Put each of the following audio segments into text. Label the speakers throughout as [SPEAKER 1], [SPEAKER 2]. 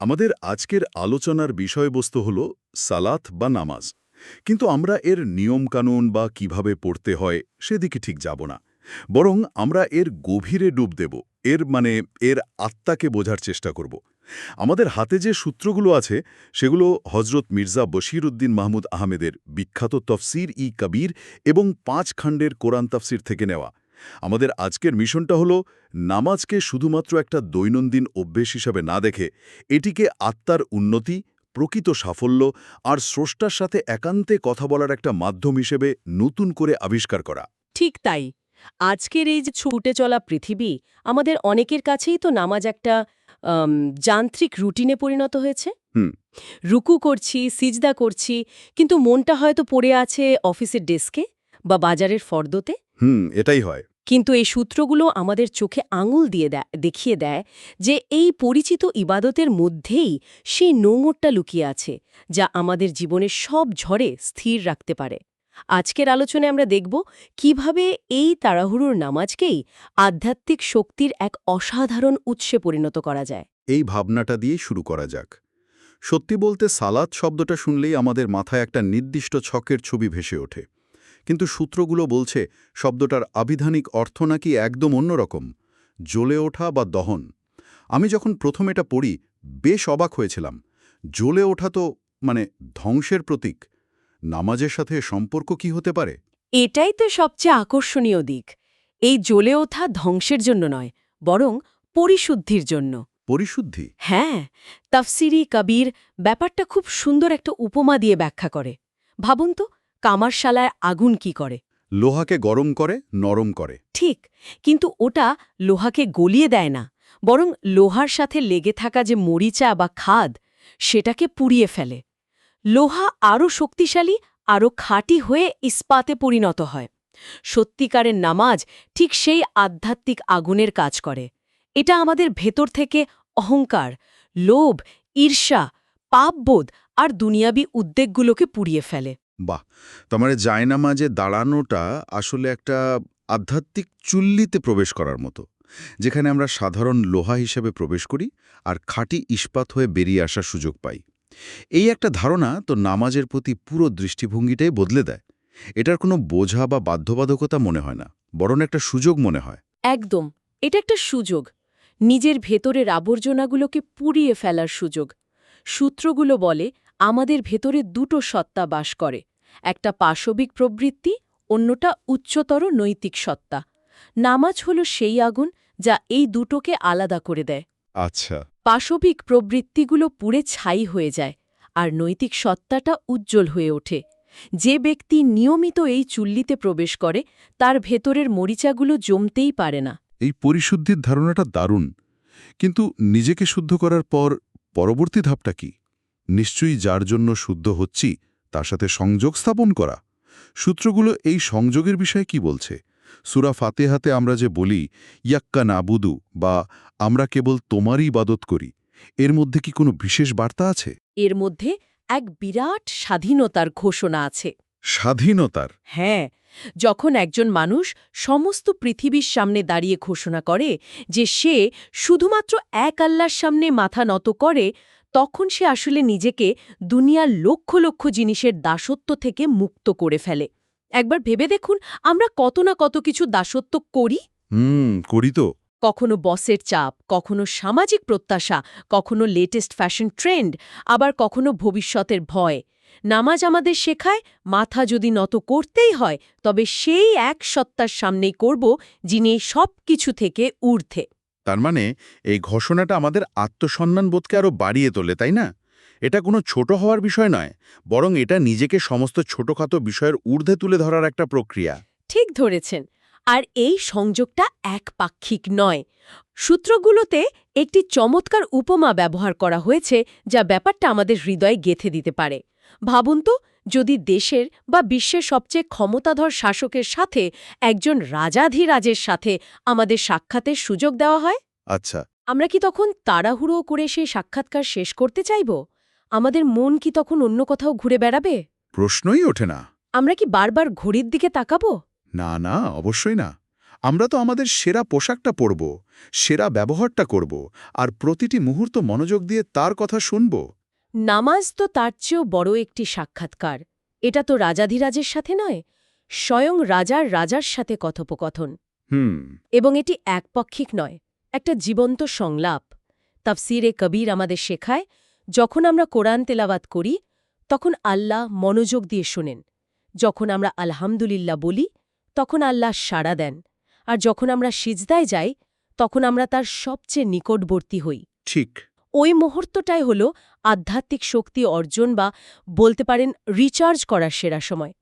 [SPEAKER 1] আমাদের আজকের আলোচনার বিষয়বস্তু হল সালাত বা নামাজ। কিন্তু আমরা এর নিয়মকানুন বা কীভাবে পড়তে হয় সেদিকে ঠিক যাব না। বরং আমরা এর গভীরে ডুব দেব। এর মানে এর আত্মাকে বোঝার চেষ্টা করব। আমাদের হাতে যে সূত্রগুলো আছে, সেগুলো হজরত মির্জা বশির উদ্দিন মাহমুদ আহমেদের বিখ্যাত তফসির ই কবির এবং পাঁচ খণ্ডের কোরআন তফসির থেকে নেওয়া। আমাদের আজকের মিশনটা হলো নামাজকে শুধুমাত্র একটা দৈনন্দিন অভ্যেস হিসাবে না দেখে এটিকে আত্মার উন্নতি প্রকৃত সাফল্য আর স্রষ্টার সাথে একান্তে কথা বলার একটা মাধ্যম হিসেবে নতুন করে আবিষ্কার করা।
[SPEAKER 2] ঠিক তাই। আজকের এই যে ছুটে চলা পৃথিবী আমাদের অনেকের কাছেই তো নামাজ একটা যান্ত্রিক রুটিনে পরিণত হয়েছে।
[SPEAKER 1] হুম।
[SPEAKER 2] রুকু করছি সিজদা করছি কিন্তু মনটা হয়তো পড়ে আছে অফিসের ডেস্কে বা বাজারের ফর্দতে।
[SPEAKER 1] হুম এটাই হয়।
[SPEAKER 2] কিন্তু এই সূত্রগুলো আমাদের চোখে আঙুল দিয়ে দেখিয়ে দেয় যে এই পরিচিত ইবাদতের মধ্যেই সেই নোংরটা লুকিয়ে আছে, যা আমাদের জীবনের সব ঝড়ে স্থির রাখতে পারে। আজকের আলোচনায় আমরা দেখব কীভাবে এই তাড়াহুড়োর নামাজকেই আধ্যাত্মিক শক্তির এক অসাধারণ উৎসে পরিণত করা যায়।
[SPEAKER 1] এই ভাবনাটা দিয়ে শুরু করা যাক। সত্যি বলতে সালাত শব্দটা শুনলেই আমাদের মাথায় একটা নির্দিষ্ট ছকের ছবি ভেসে ওঠে। কিন্তু সূত্রগুলো বলছে শব্দটার আবিধানিক অর্থ নাকি একদম অন্যরকম জ্বলে ওঠা বা দহন। আমি যখন প্রথম এটা পড়ি বেশ অবাক হয়েছিলাম। জ্বলে ওঠা তো মানে ধ্বংসের প্রতীক। নামাজের সাথে সম্পর্ক কি হতে পারে?
[SPEAKER 2] এটাই তো সবচেয়ে আকর্ষণীয় দিক। এই জ্বলে ওঠা ধ্বংসের জন্য নয় বরং পরিশুদ্ধির জন্য।
[SPEAKER 1] পরিশুদ্ধি?
[SPEAKER 2] হ্যাঁ তাফসিরি কবির ব্যাপারটা খুব সুন্দর একটা উপমা দিয়ে ব্যাখ্যা করে। ভাবুন তো কামারশালায় আগুন কি করে?
[SPEAKER 1] লোহাকে গরম করে নরম করে।
[SPEAKER 2] ঠিক কিন্তু ওটা লোহাকে গলিয়ে দেয় না বরং লোহার সাথে লেগে থাকা যে মরিচা বা খাদ সেটাকে পুড়িয়ে ফেলে। লোহা আরও শক্তিশালী আরও খাঁটি হয়ে ইস্পাতে পরিণত হয়। সত্যিকারের নামাজ ঠিক সেই আধ্যাত্মিক আগুনের কাজ করে। এটা আমাদের ভেতর থেকে অহংকার লোভ ঈর্ষা পাপবোধ আর দুনিয়াবি উদ্বেগগুলোকে পুড়িয়ে ফেলে।
[SPEAKER 1] বাহ! তোমার জায়নামাজে দাঁড়ানোটা আসলে একটা আধ্যাত্মিক চুল্লিতে প্রবেশ করার মতো, যেখানে আমরা সাধারণ লোহা হিসেবে প্রবেশ করি আর খাঁটি ইস্পাত হয়ে বেরিয়ে আসার সুযোগ পাই। এই একটা ধারণা তো নামাজের প্রতি পুরো দৃষ্টিভঙ্গিটাই বদলে দেয়। এটার কোনো বোঝা বা বাধ্যবাধকতা মনে হয় না, বরং একটা সুযোগ মনে হয়।
[SPEAKER 2] একদম, এটা একটা সুযোগ। নিজের ভেতরের আবর্জনাগুলোকে পুড়িয়ে ফেলার সুযোগ। সূত্রগুলো বলে আমাদের ভেতরে দুটো সত্তা বাস করে একটা পাশবিক প্রবৃত্তি অন্যটা উচ্চতর নৈতিক সত্তা। নামাজ হল সেই আগুন যা এই দুটোকে আলাদা করে দেয়।
[SPEAKER 1] আচ্ছা।
[SPEAKER 2] পাশবিক প্রবৃত্তিগুলো পুড়ে ছাই হয়ে যায় আর নৈতিক সত্তাটা উজ্জ্বল হয়ে ওঠে। যে ব্যক্তি নিয়মিত এই চুল্লিতে প্রবেশ করে তার ভেতরের মরিচাগুলো জমতেই পারে না।
[SPEAKER 1] এই পরিশুদ্ধির ধারণাটা দারুণ। কিন্তু নিজেকে শুদ্ধ করার পর পরবর্তী ধাপটা কি? নিশ্চয়ই যার জন্য শুদ্ধ হচ্ছি তার সাথে সংযোগ স্থাপন করা। সূত্রগুলো এই সংযোগের বিষয়ে কি বলছে? সুরা ফাতেহাতে আমরা যে বলি ইয়াক্কা নাবুদু বা আমরা কেবল তোমারই ইবাদত করি এর মধ্যে কি কোনো বিশেষ বার্তা আছে?
[SPEAKER 2] এর মধ্যে এক বিরাট স্বাধীনতার ঘোষণা আছে।
[SPEAKER 1] স্বাধীনতার?
[SPEAKER 2] হ্যাঁ যখন একজন মানুষ সমস্ত পৃথিবীর সামনে দাঁড়িয়ে ঘোষণা করে যে সে শুধুমাত্র এক আল্লাহর সামনে মাথা নত করে তখন সে আসলে নিজেকে দুনিয়ার লক্ষ লক্ষ জিনিসের দাসত্ব থেকে মুক্ত করে ফেলে। একবার ভেবে দেখুন আমরা কত না কত কিছু দাসত্ব করি?
[SPEAKER 1] হুম করি তো।
[SPEAKER 2] কখনো বসের চাপ কখনো সামাজিক প্রত্যাশা কখনো লেটেস্ট ফ্যাশন ট্রেন্ড আবার কখনো ভবিষ্যতের ভয়। নামাজ আমাদের শেখায় মাথা যদি নত করতেই হয় তবে সেই এক সত্তার সামনেই করব যিনি সব কিছু থেকে ঊর্ধ্বে।
[SPEAKER 1] তার মানে এই ঘোষণাটা আমাদের আত্মসম্মান বোধকে আরও বাড়িয়ে তোলে, তাই না? এটা কোনো ছোট হওয়ার বিষয় নয়, বরং এটা নিজেকে সমস্ত ছোটখাটো বিষয়ের ঊর্ধ্বে তুলে ধরার একটা প্রক্রিয়া।
[SPEAKER 2] ঠিক ধরেছেন, আর এই সংযোগটা একপাক্ষিক নয়। সূত্রগুলোতে একটি চমৎকার উপমা ব্যবহার করা হয়েছে যা ব্যাপারটা আমাদের হৃদয়ে গেথে দিতে পারে। ভাবুন তো যদি দেশের বা বিশ্বের সবচেয়ে ক্ষমতাধর শাসকের সাথে একজন রাজাধিরাজের সাথে আমাদের সাক্ষাতের সুযোগ দেওয়া হয়?
[SPEAKER 1] আচ্ছা।
[SPEAKER 2] আমরা কি তখন তাড়াহুড়ো করে সেই সাক্ষাৎকার শেষ করতে চাইব? আমাদের মন কি তখন অন্য কোথাও ঘুরে বেড়াবে?
[SPEAKER 1] প্রশ্নই ওঠে না।
[SPEAKER 2] আমরা কি বারবার ঘড়ির দিকে তাকাবো?
[SPEAKER 1] না না অবশ্যই না। আমরা তো আমাদের সেরা পোশাকটা পরব সেরা ব্যবহারটা করব আর প্রতিটি মুহূর্ত মনোযোগ দিয়ে তার কথা শুনব।
[SPEAKER 2] নামাজ তো তার চেয়েও বড় একটি সাক্ষাৎকার। এটা তো রাজাধিরাজের সাথে নয় স্বয়ং রাজার রাজার সাথে কথোপকথন।
[SPEAKER 1] হুম।
[SPEAKER 2] এবং এটি একপক্ষিক নয় একটা জীবন্ত সংলাপ। তাফসিরে কবির আমাদের শেখায় যখন আমরা কোরআন তেলাওয়াত করি তখন আল্লাহ মনোযোগ দিয়ে শোনেন। যখন আমরা আলহামদুলিল্লাহ বলি তখন আল্লাহ সাড়া দেন। আর যখন আমরা সিজদায় যাই তখন আমরা তার সবচেয়ে নিকটবর্তী হই।
[SPEAKER 1] ঠিক।
[SPEAKER 2] ওই মুহূর্তটাই হল আধ্যাত্মিক শক্তি অর্জন বা বলতে পারেন রিচার্জ করার সেরা সময়।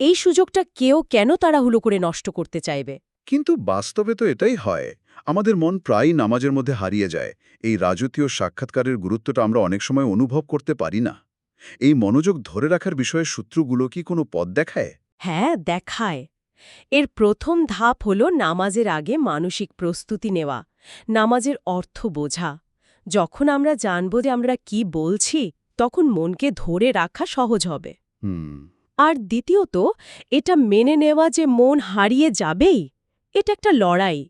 [SPEAKER 2] এই সুযোগটা কেউ কেন তাড়াহুলো করে নষ্ট করতে চাইবে?
[SPEAKER 1] কিন্তু বাস্তবে তো এটাই হয়। আমাদের মন প্রায়ই নামাজের মধ্যে হারিয়ে যায়। এই রাজতীয় সাক্ষাৎকারের গুরুত্বটা আমরা অনেক সময় অনুভব করতে পারি না। এই মনোযোগ ধরে রাখার বিষয়ে সূত্রগুলো কি কোনো পথ দেখায়?
[SPEAKER 2] হ্যাঁ দেখায়। এর প্রথম ধাপ হল নামাজের আগে মানসিক প্রস্তুতি নেওয়া নামাজের অর্থ বোঝা। যখন আমরা জানব যে আমরা কি বলছি তখন মনকে ধরে রাখা সহজ হবে।
[SPEAKER 1] হুম।
[SPEAKER 2] আর দ্বিতীয়ত এটা মেনে নেওয়া যে মন হারিয়ে যাবেই এটা একটা লড়াই।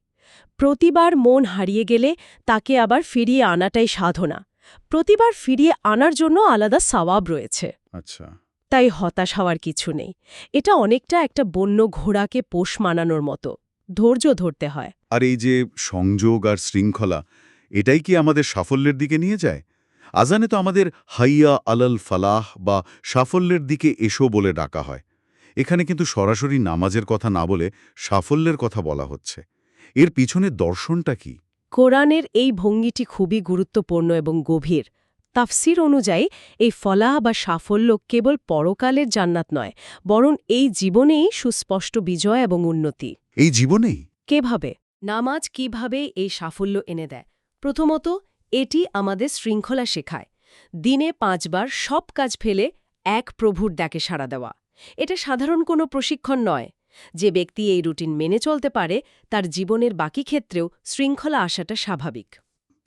[SPEAKER 2] প্রতিবার মন হারিয়ে গেলে তাকে আবার ফিরিয়ে আনাটাই সাধনা। প্রতিবার ফিরিয়ে আনার জন্য আলাদা সওয়াব রয়েছে।
[SPEAKER 1] আচ্ছা।
[SPEAKER 2] তাই হতাশ হওয়ার কিছু নেই। এটা অনেকটা একটা বন্য ঘোড়াকে পোষ মানানোর মতো। ধৈর্য ধরতে হয়।
[SPEAKER 1] আর এই যে সংযোগ আর শৃঙ্খলা এটাই কি আমাদের সাফল্যের দিকে নিয়ে যায়? আজানে তো আমাদের হাইয়া আলাল ফালাহ বা সাফল্যের দিকে এসো বলে ডাকা হয়। এখানে কিন্তু সরাসরি নামাজের কথা না বলে সাফল্যের কথা বলা হচ্ছে। এর পিছনে দর্শনটা কি?
[SPEAKER 2] কোরআনের এই ভঙ্গিটি খুবই গুরুত্বপূর্ণ এবং গভীর। তাফসির অনুযায়ী এই ফলাহ বা সাফল্য কেবল পরকালের জান্নাত নয় বরং এই জীবনেই সুস্পষ্ট বিজয় এবং উন্নতি।
[SPEAKER 1] এই জীবনেই?
[SPEAKER 2] কেভাবে? নামাজ কীভাবে এই সাফল্য এনে দেয়? প্রথমত এটি আমাদের শৃঙ্খলা শেখায়। দিনে পাঁচবার সব কাজ ফেলে এক প্রভুর ডাকে সাড়া দেওয়া। এটা সাধারণ কোনো প্রশিক্ষণ নয়। যে ব্যক্তি এই রুটিন মেনে চলতে পারে তার জীবনের বাকি ক্ষেত্রেও শৃঙ্খলা আসাটা স্বাভাবিক।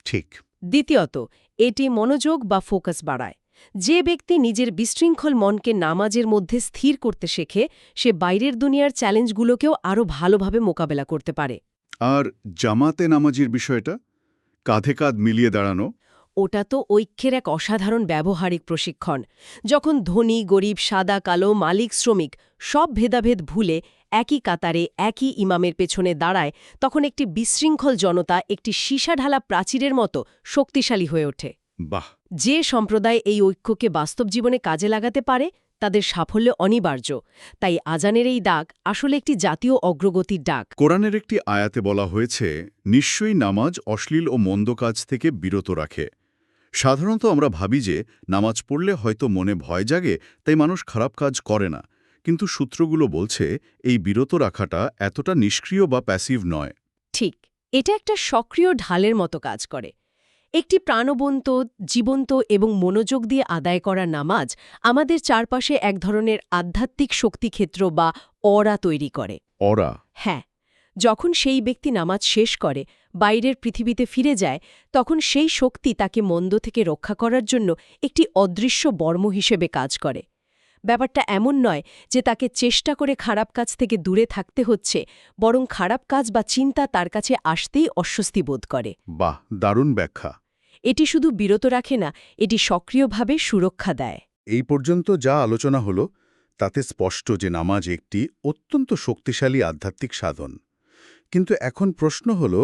[SPEAKER 1] ঠিক।
[SPEAKER 2] দ্বিতীয়ত এটি মনোযোগ বা ফোকাস বাড়ায়। যে ব্যক্তি নিজের বিশৃঙ্খল মনকে নামাজের মধ্যে স্থির করতে শেখে সে বাইরের দুনিয়ার চ্যালেঞ্জগুলোকেও আরও ভালোভাবে মোকাবেলা করতে পারে।
[SPEAKER 1] আর জামাতে নামাজির বিষয়টা? কাঁধে কাঁধ মিলিয়ে দাঁড়ানো?
[SPEAKER 2] ওটা তো ঐক্যের এক অসাধারণ ব্যবহারিক প্রশিক্ষণ। যখন ধনী গরিব সাদা কালো মালিক শ্রমিক সব ভেদাভেদ ভুলে একই কাতারে একই ইমামের পেছনে দাঁড়ায় তখন একটি বিশৃঙ্খল জনতা একটি সীসা-ঢালা প্রাচীরের মতো শক্তিশালী হয়ে ওঠে।
[SPEAKER 1] বাহ!
[SPEAKER 2] যে সম্প্রদায় এই ঐক্যকে বাস্তব জীবনে কাজে লাগাতে পারে তাদের সাফল্য অনিবার্য। তাই আজানের এই ডাক আসলে একটি জাতীয় অগ্রগতির ডাক
[SPEAKER 1] কোরআনের একটি আয়াতে বলা হয়েছে নিশ্চয়ই নামাজ অশ্লীল ও মন্দ কাজ থেকে বিরত রাখে। সাধারণত আমরা ভাবি যে নামাজ পড়লে হয়তো মনে ভয় জাগে তাই মানুষ খারাপ কাজ করে না। কিন্তু সূত্রগুলো বলছে এই বিরত রাখাটা এতটা নিষ্ক্রিয় বা প্যাসিভ নয়।
[SPEAKER 2] ঠিক এটা একটা সক্রিয় ঢালের মতো কাজ করে। একটি প্রাণবন্ত জীবন্ত এবং মনোযোগ দিয়ে আদায় করা নামাজ আমাদের চারপাশে এক ধরনের আধ্যাত্মিক শক্তিক্ষেত্র বা অরা তৈরি করে।
[SPEAKER 1] অরা?
[SPEAKER 2] হ্যাঁ যখন সেই ব্যক্তি নামাজ শেষ করে বাইরের পৃথিবীতে ফিরে যায় তখন সেই শক্তি তাকে মন্দ থেকে রক্ষা করার জন্য একটি অদৃশ্য বর্ম হিসেবে কাজ করে। ব্যাপারটা এমন নয় যে তাকে চেষ্টা করে খারাপ কাজ থেকে দূরে থাকতে হচ্ছে বরং খারাপ কাজ বা চিন্তা তার কাছে আসতেই অস্বস্তি বোধ করে।
[SPEAKER 1] বাহ দারুণ ব্যাখ্যা।
[SPEAKER 2] এটি শুধু বিরত রাখে না এটি সক্রিয়ভাবে সুরক্ষা দেয়।
[SPEAKER 1] এই পর্যন্ত যা আলোচনা হল তাতে স্পষ্ট যে নামাজ একটি অত্যন্ত শক্তিশালী আধ্যাত্মিক সাধন। কিন্তু এখন প্রশ্ন হল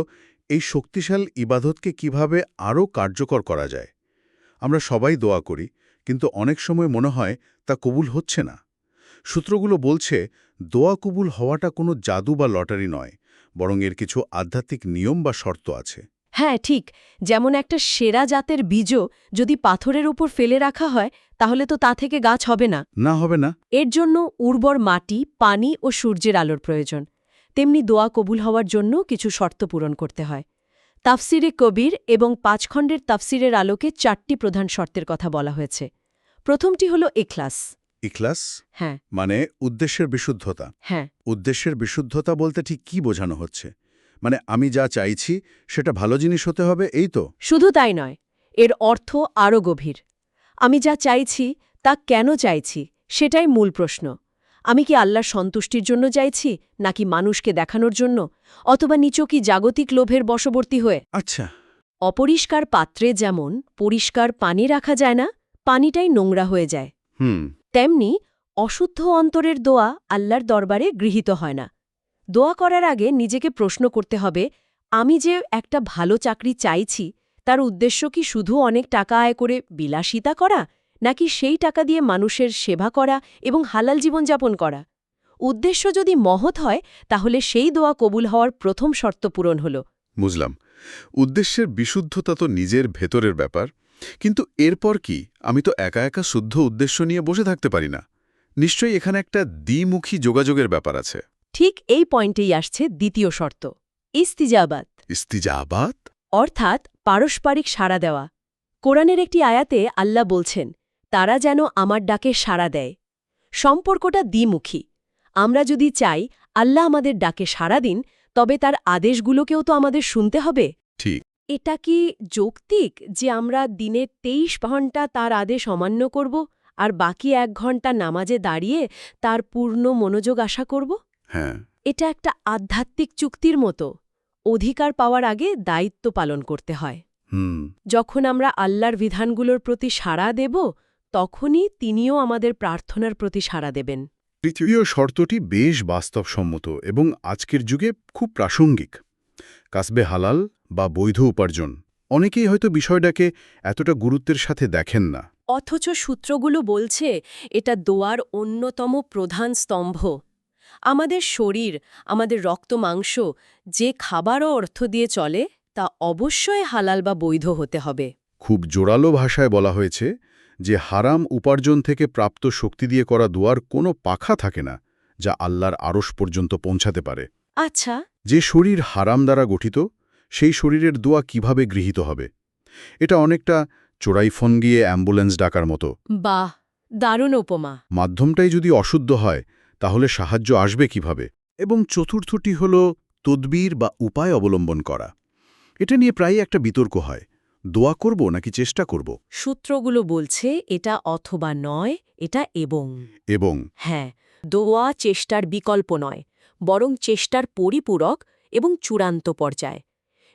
[SPEAKER 1] এই শক্তিশাল ইবাদতকে কীভাবে আরও কার্যকর করা যায়? আমরা সবাই দোয়া করি কিন্তু অনেক সময় মনে হয় তা কবুল হচ্ছে না। সূত্রগুলো বলছে দোয়া কবুল হওয়াটা কোনো জাদু বা লটারি নয় বরং এর কিছু আধ্যাত্মিক নিয়ম বা শর্ত আছে।
[SPEAKER 2] হ্যাঁ ঠিক। যেমন একটা সেরা জাতের বীজও যদি পাথরের উপর ফেলে রাখা হয় তাহলে তো তা থেকে গাছ হবে না।
[SPEAKER 1] না হবে না।
[SPEAKER 2] এর জন্য উর্বর মাটি পানি ও সূর্যের আলোর প্রয়োজন। তেমনি দোয়া কবুল হওয়ার জন্য কিছু শর্ত পূরণ করতে হয়। তাফসিরে কবির এবং পাঁচখণ্ডের তাফসিরের আলোকে চারটি প্রধান শর্তের কথা বলা হয়েছে। প্রথমটি হল এখলাস
[SPEAKER 1] ইখলাস?
[SPEAKER 2] হ্যাঁ।
[SPEAKER 1] মানে উদ্দেশ্যের বিশুদ্ধতা।
[SPEAKER 2] হ্যাঁ।
[SPEAKER 1] উদ্দেশ্যের বিশুদ্ধতা বলতে ঠিক কি বোঝানো হচ্ছে? মানে আমি যা চাইছি সেটা ভালো জিনিস হতে হবে এই তো?
[SPEAKER 2] শুধু তাই নয় এর অর্থ আরও গভীর। আমি যা চাইছি তা কেন চাইছি সেটাই মূল প্রশ্ন। আমি কি আল্লাহর সন্তুষ্টির জন্য চাইছি নাকি মানুষকে দেখানোর জন্য অথবা নিচকি জাগতিক লোভের বশবর্তী হয়ে?
[SPEAKER 1] আচ্ছা।
[SPEAKER 2] অপরিষ্কার পাত্রে যেমন পরিষ্কার পানি রাখা যায় না পানিটাই নোংরা হয়ে যায়।
[SPEAKER 1] হুম।
[SPEAKER 2] তেমনি অশুদ্ধ অন্তরের দোয়া আল্লাহর দরবারে গৃহীত হয় না। দোয়া করার আগে নিজেকে প্রশ্ন করতে হবে আমি যে একটা ভালো চাকরি চাইছি তার উদ্দেশ্য কি শুধু অনেক টাকা আয় করে বিলাসিতা করা নাকি সেই টাকা দিয়ে মানুষের সেবা করা এবং হালাল জীবনযাপন করা? উদ্দেশ্য যদি মহৎ হয় তাহলে সেই দোয়া কবুল হওয়ার প্রথম শর্ত পূরণ হল।
[SPEAKER 1] বুঝলাম। উদ্দেশ্যের বিশুদ্ধতা তো নিজের ভেতরের ব্যাপার কিন্তু এরপর কি? আমি তো একা একা শুদ্ধ উদ্দেশ্য নিয়ে বসে থাকতে পারি না। নিশ্চয়ই এখানে একটা দ্বিমুখী যোগাযোগের ব্যাপার আছে।
[SPEAKER 2] ঠিক এই পয়েন্টেই আসছে দ্বিতীয় শর্ত ইস্তিজাবাত।
[SPEAKER 1] ইস্তিজাবাত?
[SPEAKER 2] অর্থাৎ পারস্পরিক সাড়া দেওয়া। কোরআনের একটি আয়াতে আল্লাহ বলছেন তারা যেন আমার ডাকে সাড়া দেয়। সম্পর্কটা দ্বিমুখী। আমরা যদি চাই আল্লাহ আমাদের ডাকে সাড়া দিন তবে তার আদেশগুলোকেও তো আমাদের শুনতে হবে?
[SPEAKER 1] ঠিক।
[SPEAKER 2] এটা কি যৌক্তিক যে আমরা দিনের তেইশ ঘণ্টা তার আদেশ অমান্য করব আর বাকি এক ঘণ্টা নামাজে দাঁড়িয়ে তার পূর্ণ মনোযোগ আশা করব?
[SPEAKER 1] হ্যাঁ।
[SPEAKER 2] এটা একটা আধ্যাত্মিক চুক্তির মতো। অধিকার পাওয়ার আগে দায়িত্ব পালন করতে হয়।
[SPEAKER 1] হুম।
[SPEAKER 2] যখন আমরা আল্লাহর বিধানগুলোর প্রতি সাড়া দেব তখনই তিনিও আমাদের প্রার্থনার প্রতি সাড়া দেবেন।
[SPEAKER 3] তৃতীয় শর্তটি বেশ বাস্তবসম্মত এবং আজকের যুগে খুব প্রাসঙ্গিক। কাসবে হালাল বা বৈধ উপার্জন অনেকেই হয়তো বিষয়টাকে এতটা গুরুত্বের সাথে দেখেন না।
[SPEAKER 2] অথচ সূত্রগুলো বলছে এটা দোয়ার অন্যতম প্রধান স্তম্ভ। আমাদের শরীর আমাদের রক্ত মাংস যে খাবারও অর্থ দিয়ে চলে তা অবশ্যই হালাল বা বৈধ হতে হবে।
[SPEAKER 3] খুব জোরালো ভাষায় বলা হয়েছে যে হারাম উপার্জন থেকে প্রাপ্ত শক্তি দিয়ে করা দোয়ার কোনো পাখা থাকে না যা আল্লাহর আড়স পর্যন্ত পৌঁছাতে পারে।
[SPEAKER 2] আচ্ছা।
[SPEAKER 3] যে শরীর হারাম দ্বারা গঠিত সেই শরীরের দোয়া কীভাবে গৃহীত হবে? এটা অনেকটা চোরাই ফোন গিয়ে অ্যাম্বুলেন্স ডাকার মতো।
[SPEAKER 2] বাহ দারুণ উপমা।
[SPEAKER 3] মাধ্যমটাই যদি অশুদ্ধ হয় তাহলে সাহায্য আসবে কীভাবে? এবং চতুর্থটি হল তদ্বির বা উপায় অবলম্বন করা। এটা নিয়ে প্রায়ই একটা বিতর্ক হয়। দোয়া করব নাকি চেষ্টা করব?
[SPEAKER 2] সূত্রগুলো বলছে এটা অথবা নয় এটা এবং।
[SPEAKER 3] এবং।
[SPEAKER 2] হ্যাঁ দোয়া চেষ্টার বিকল্প নয় বরং চেষ্টার পরিপূরক এবং চূড়ান্ত পর্যায়।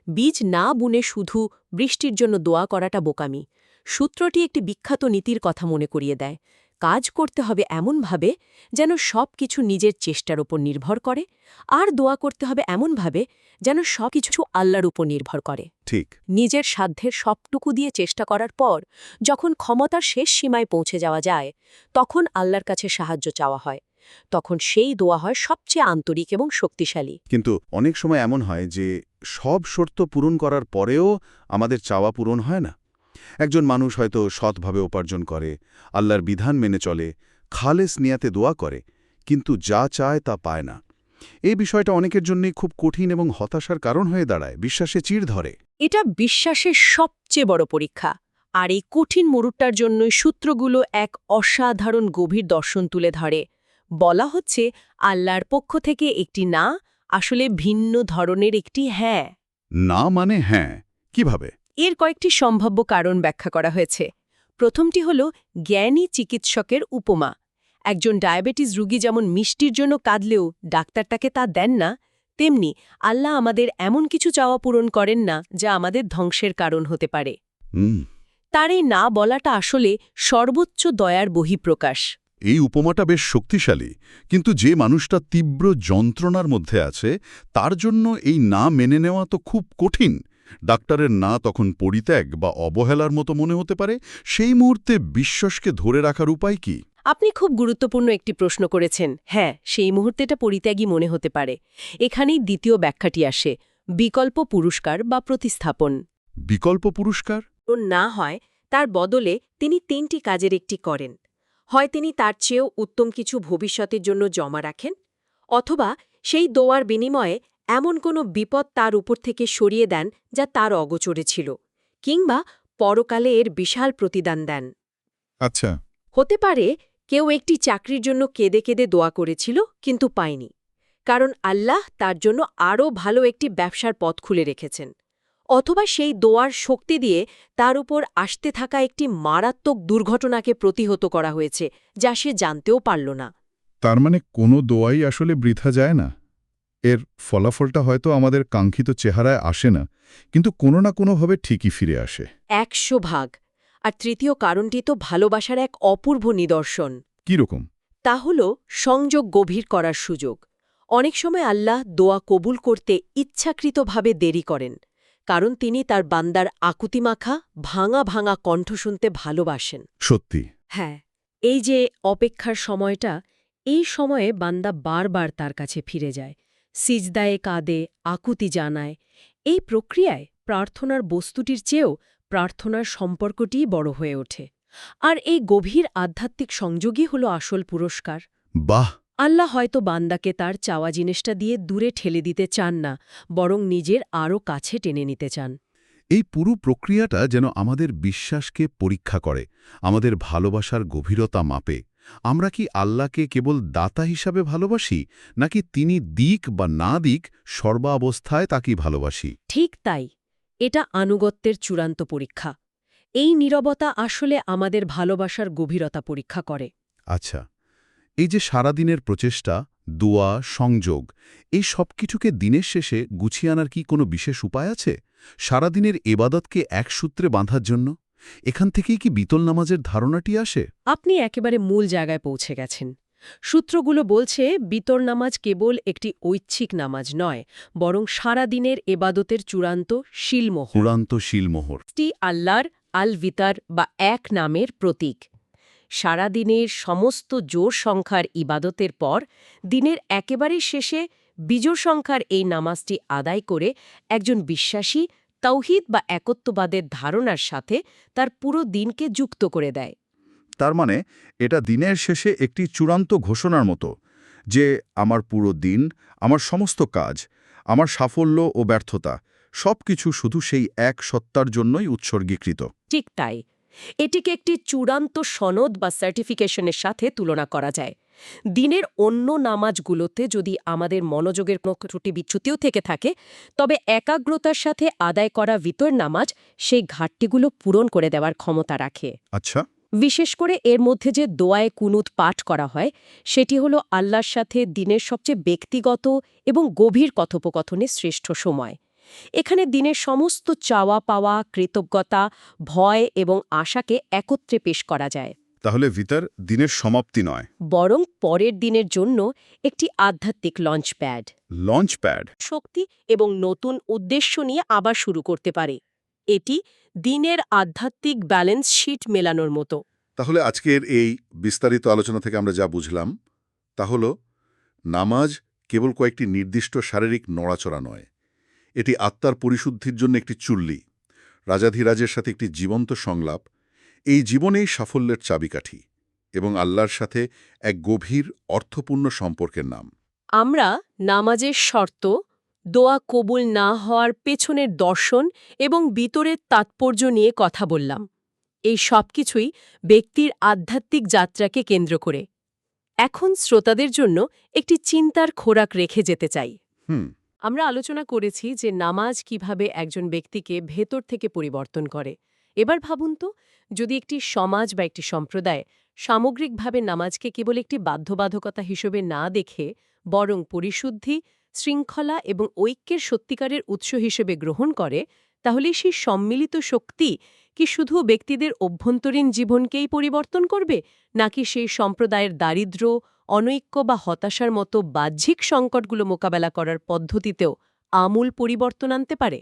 [SPEAKER 2] বীজ না বুনে শুধু বৃষ্টির জন্য দোয়া করাটা বোকামি। সূত্রটি একটি বিখ্যাত নীতির কথা মনে করিয়ে দেয়। কাজ করতে হবে এমনভাবে যেন সব কিছু নিজের চেষ্টার উপর নির্ভর করে আর দোয়া করতে হবে এমনভাবে যেন সব কিছু আল্লাহর উপর নির্ভর করে।
[SPEAKER 3] ঠিক।
[SPEAKER 2] নিজের সাধ্যের সবটুকু দিয়ে চেষ্টা করার পর যখন ক্ষমতার শেষ সীমায় পৌঁছে যাওয়া যায় তখন আল্লাহর কাছে সাহায্য চাওয়া হয়। তখন সেই দোয়া হয় সবচেয়ে আন্তরিক এবং শক্তিশালী।
[SPEAKER 1] কিন্তু অনেক সময় এমন হয় যে সব শর্ত পূরণ করার পরেও আমাদের চাওয়া পূরণ হয় না। একজন মানুষ হয়তো সৎভাবে উপার্জন করে আল্লাহর বিধান মেনে চলে খালেস নিয়াতে দোয়া করে কিন্তু যা চায় তা পায় না। এই বিষয়টা অনেকের জন্যই খুব কঠিন এবং হতাশার কারণ হয়ে দাঁড়ায় বিশ্বাসে চির ধরে।
[SPEAKER 2] এটা বিশ্বাসের সবচেয়ে বড় পরীক্ষা। আর এই কঠিন মরুটার জন্যই সূত্রগুলো এক অসাধারণ গভীর দর্শন তুলে ধরে। বলা হচ্ছে আল্লাহর পক্ষ থেকে একটি না আসলে ভিন্ন ধরনের একটি হ্যাঁ।
[SPEAKER 1] না মানে হ্যাঁ কীভাবে?
[SPEAKER 2] এর কয়েকটি সম্ভাব্য কারণ ব্যাখ্যা করা হয়েছে। প্রথমটি হল জ্ঞানী চিকিৎসকের উপমা। একজন ডায়াবেটিস রুগী যেমন মিষ্টির জন্য কাঁদলেও ডাক্তার তাকে তা দেন না তেমনি আল্লাহ আমাদের এমন কিছু চাওয়া পূরণ করেন না যা আমাদের ধ্বংসের কারণ হতে পারে। তার এই না বলাটা আসলে সর্বোচ্চ দয়ার বহিঃপ্রকাশ।
[SPEAKER 1] এই উপমাটা বেশ শক্তিশালী কিন্তু যে মানুষটা তীব্র যন্ত্রণার মধ্যে আছে তার জন্য এই না মেনে নেওয়া তো খুব কঠিন। ডাক্তারের না তখন পরিত্যাগ বা অবহেলার মতো মনে হতে পারে সেই মুহূর্তে বিশ্বাসকে ধরে রাখার উপায় কি?
[SPEAKER 2] আপনি খুব গুরুত্বপূর্ণ একটি প্রশ্ন করেছেন। হ্যাঁ সেই মুহূর্তেটা পরিত্যাগী মনে হতে পারে। এখানেই দ্বিতীয় ব্যাখ্যাটি আসে বিকল্প পুরস্কার বা প্রতিস্থাপন।
[SPEAKER 1] বিকল্প পুরস্কার?
[SPEAKER 2] ও না হয় তার বদলে তিনি তিনটি কাজের একটি করেন। হয় তিনি তার চেয়েও উত্তম কিছু ভবিষ্যতের জন্য জমা রাখেন অথবা সেই দোয়ার বিনিময়ে এমন কোনো বিপদ তার উপর থেকে সরিয়ে দেন যা তার অগোচরে ছিল কিংবা পরকালে এর বিশাল প্রতিদান দেন।
[SPEAKER 1] আচ্ছা।
[SPEAKER 2] হতে পারে কেউ একটি চাকরির জন্য কেঁদে কেঁদে দোয়া করেছিল কিন্তু পায়নি কারণ আল্লাহ তার জন্য আরও ভালো একটি ব্যবসার পথ খুলে রেখেছেন অথবা সেই দোয়ার শক্তি দিয়ে তার উপর আসতে থাকা একটি মারাত্মক দুর্ঘটনাকে প্রতিহত করা হয়েছে যা সে জানতেও পারল না।
[SPEAKER 4] তার মানে কোনো দোয়াই আসলে বৃথা যায় না? এর ফলাফলটা হয়তো আমাদের কাঙ্ক্ষিত চেহারায় আসে না কিন্তু কোনো না কোনোভাবে ঠিকই ফিরে আসে।
[SPEAKER 2] একশো ভাগ। আর তৃতীয় কারণটি তো ভালোবাসার এক অপূর্ব নিদর্শন।
[SPEAKER 4] কীরকম
[SPEAKER 2] তা হল সংযোগ গভীর করার সুযোগ। অনেক সময় আল্লাহ দোয়া কবুল করতে ইচ্ছাকৃতভাবে দেরি করেন কারণ তিনি তার বান্দার আকুতিমাখা ভাঙা ভাঙা কণ্ঠ শুনতে ভালোবাসেন।
[SPEAKER 4] সত্যি।
[SPEAKER 2] হ্যাঁ এই যে অপেক্ষার সময়টা এই সময়ে বান্দা বারবার তার কাছে ফিরে যায়। সিজদায়ে কাঁদে আকুতি জানায়। এই প্রক্রিয়ায় প্রার্থনার বস্তুটির চেয়েও প্রার্থনার সম্পর্কটিই বড় হয়ে ওঠে। আর এই গভীর আধ্যাত্মিক সংযোগই হল আসল পুরস্কার।
[SPEAKER 3] বাহ!
[SPEAKER 2] আল্লাহ হয়তো বান্দাকে তার চাওয়া জিনিসটা দিয়ে দূরে ঠেলে দিতে চান না বরং নিজের আরও কাছে টেনে নিতে চান।
[SPEAKER 3] এই পুরো প্রক্রিয়াটা যেন আমাদের বিশ্বাসকে পরীক্ষা করে আমাদের ভালোবাসার গভীরতা মাপে। আমরা কি আল্লাহকে কেবল দাতা হিসাবে ভালোবাসি নাকি তিনি দিক বা না দিক সর্বাবস্থায় তাকেই ভালোবাসি?
[SPEAKER 2] ঠিক তাই এটা আনুগত্যের চূড়ান্ত পরীক্ষা। এই নীরবতা আসলে আমাদের ভালোবাসার গভীরতা পরীক্ষা করে।
[SPEAKER 3] আচ্ছা এই যে সারাদিনের প্রচেষ্টা দোয়া সংযোগ এই সব কিছুকে দিনের শেষে গুছিয়ে আনার কি কোনো বিশেষ উপায় আছে? সারাদিনের এবাদতকে এক সূত্রে বাঁধার জন্য? এখান থেকেই কি বিতল নামাজের ধারণাটি আসে?
[SPEAKER 2] আপনি একেবারে মূল জায়গায় পৌঁছে গেছেন। সূত্রগুলো বলছে বিতর নামাজ কেবল একটি ঐচ্ছিক নামাজ নয় বরং সারাদিনের এবাদতের চূড়ান্ত শিলমোহ
[SPEAKER 3] চূড়ান্ত শিলমোহর।
[SPEAKER 2] টি আল্লাহর আল ভিতার বা এক নামের প্রতীক। সারাদিনের সমস্ত জোর সংখ্যার ইবাদতের পর দিনের একেবারে শেষে বিজোড় সংখ্যার এই নামাজটি আদায় করে একজন বিশ্বাসী তৌহিদ বা একত্ববাদের ধারণার সাথে তার পুরো দিনকে যুক্ত করে দেয়।
[SPEAKER 1] তার মানে এটা দিনের শেষে একটি চূড়ান্ত ঘোষণার মতো যে আমার পুরো দিন আমার সমস্ত কাজ আমার সাফল্য ও ব্যর্থতা সবকিছু শুধু সেই এক সত্তার জন্যই উৎসর্গীকৃত।
[SPEAKER 2] ঠিক তাই। এটিকে একটি চূড়ান্ত সনদ বা সার্টিফিকেশনের সাথে তুলনা করা যায়। দিনের অন্য নামাজগুলোতে যদি আমাদের মনোযোগের কোনো ত্রুটি বিচ্যুতিও থেকে থাকে তবে একাগ্রতার সাথে আদায় করা ভিতর নামাজ সেই ঘাটতিগুলো পূরণ করে দেওয়ার ক্ষমতা রাখে।
[SPEAKER 1] আচ্ছা।
[SPEAKER 2] বিশেষ করে এর মধ্যে যে দোয়ায় কুনুত পাঠ করা হয় সেটি হলো আল্লাহর সাথে দিনের সবচেয়ে ব্যক্তিগত এবং গভীর কথোপকথনে শ্রেষ্ঠ সময়। এখানে দিনের সমস্ত চাওয়া পাওয়া কৃতজ্ঞতা ভয় এবং আশাকে একত্রে পেশ করা যায়।
[SPEAKER 1] তাহলে ভিতর দিনের সমাপ্তি নয়।
[SPEAKER 2] বরং পরের দিনের জন্য একটি আধ্যাত্মিক লঞ্চপ্যাড
[SPEAKER 1] লঞ্চ প্যাড
[SPEAKER 2] শক্তি এবং নতুন উদ্দেশ্য নিয়ে আবার শুরু করতে পারে। এটি দিনের আধ্যাত্মিক ব্যালেন্স শিট মেলানোর মতো।
[SPEAKER 1] তাহলে আজকের এই বিস্তারিত আলোচনা থেকে আমরা যা বুঝলাম তা হল নামাজ কেবল কয়েকটি নির্দিষ্ট শারীরিক নড়াচড়া নয় এটি আত্মার পরিশুদ্ধির জন্য একটি চুল্লি রাজাধিরাজের সাথে একটি জীবন্ত সংলাপ এই জীবনেই সাফল্যের চাবিকাঠি এবং আল্লাহর সাথে এক গভীর অর্থপূর্ণ সম্পর্কের নাম।
[SPEAKER 2] আমরা নামাজের শর্ত দোয়া কবুল না হওয়ার পেছনের দর্শন এবং বিতরের তাৎপর্য নিয়ে কথা বললাম। এই সব কিছুই ব্যক্তির আধ্যাত্মিক যাত্রাকে কেন্দ্র করে। এখন শ্রোতাদের জন্য একটি চিন্তার খোরাক রেখে যেতে চাই।
[SPEAKER 1] হুম।
[SPEAKER 2] আমরা আলোচনা করেছি যে নামাজ কীভাবে একজন ব্যক্তিকে ভেতর থেকে পরিবর্তন করে। এবার ভাবুন তো, যদি একটি সমাজ বা একটি সম্প্রদায় সামগ্রিকভাবে নামাজকে কেবল একটি বাধ্যবাধকতা হিসেবে না দেখে, বরং পরিশুদ্ধি, শৃঙ্খলা এবং ঐক্যের সত্যিকারের উৎস হিসেবে গ্রহণ করে, তাহলে সেই সম্মিলিত শক্তি কি শুধু ব্যক্তিদের অভ্যন্তরীণ জীবনকেই পরিবর্তন করবে, নাকি সেই সম্প্রদায়ের দারিদ্র্য, অনৈক্য বা হতাশার মতো বাহ্যিক সংকটগুলো মোকাবেলা করার পদ্ধতিতেও আমূল পরিবর্তন আনতে পারে?